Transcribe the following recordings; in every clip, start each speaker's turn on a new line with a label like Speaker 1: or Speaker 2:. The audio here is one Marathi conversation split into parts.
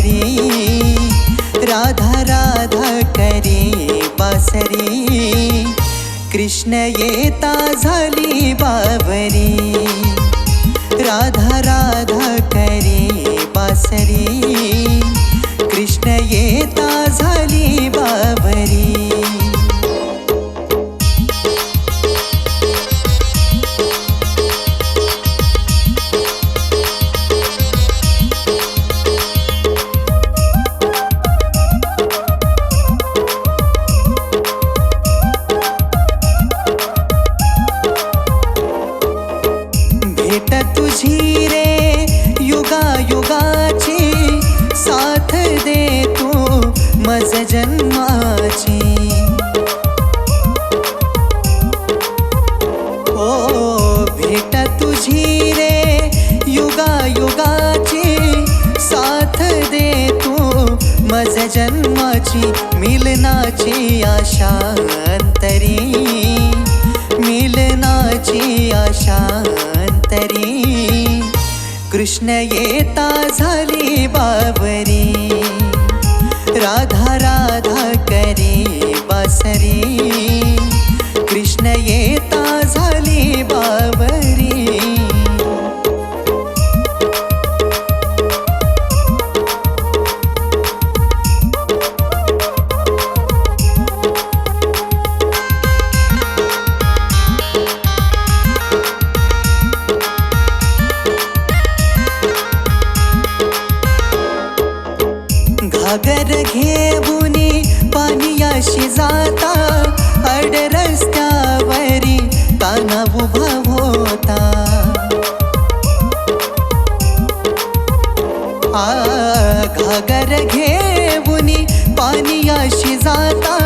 Speaker 1: बासरी राधा राधा करी बासरी. कृष्ण येता झाली बावरी. राधा राधा करी बासरी. युगाची साथ दे तू मज जन्माची. ओ भेट तुझी रे युगा युगाची साथ दे तू मज जन्माची मिलनाची आशा अंतरी मिलनाची आशा कृष्ण येता झाली बाबरी राधा सागर घेऊन पाणीयाशी जाता. अड रस्त्यावरी ताना उभा होता. आ घागर घेऊनी पाणीयाशी जाता.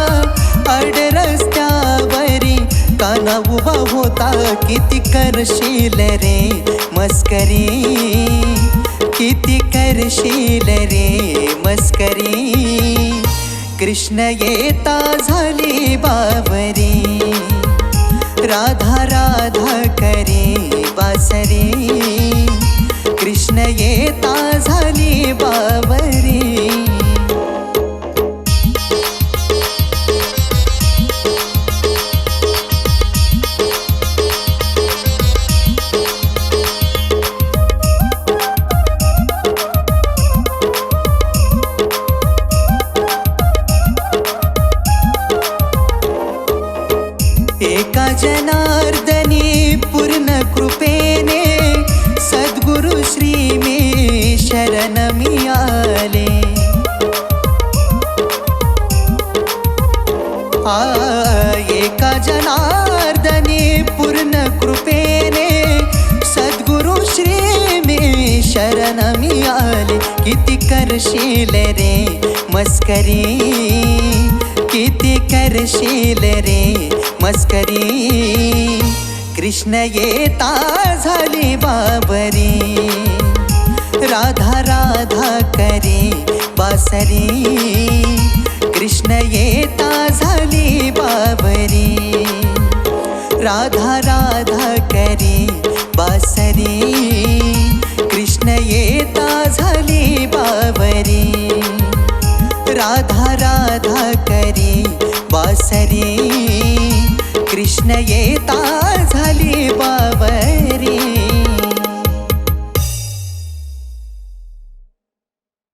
Speaker 1: अड रस्त्यावरी ताना उभा होता. किती करशील रे मस्करी किती करशील रे मस्करी कृष्ण येता झाली बावरी. राधा राधा करी बासरी. कृष्ण येता झाली बावरी. एका जनार्दनी पूर्ण कृपेने सद्गुरु श्री मी शरण मिळाले किती करशील रे मस्करी? किती करशील रे मस्करी? कृष्ण येता झाली बाबरी. राधा राधा करी बासरी. कृष्ण येता झाली बाबरी राधा राधा करी बासरी. कृष्ण येता झाली बाबरी राधा राधा करी बासरी. कृष्ण येता झाली बाबरी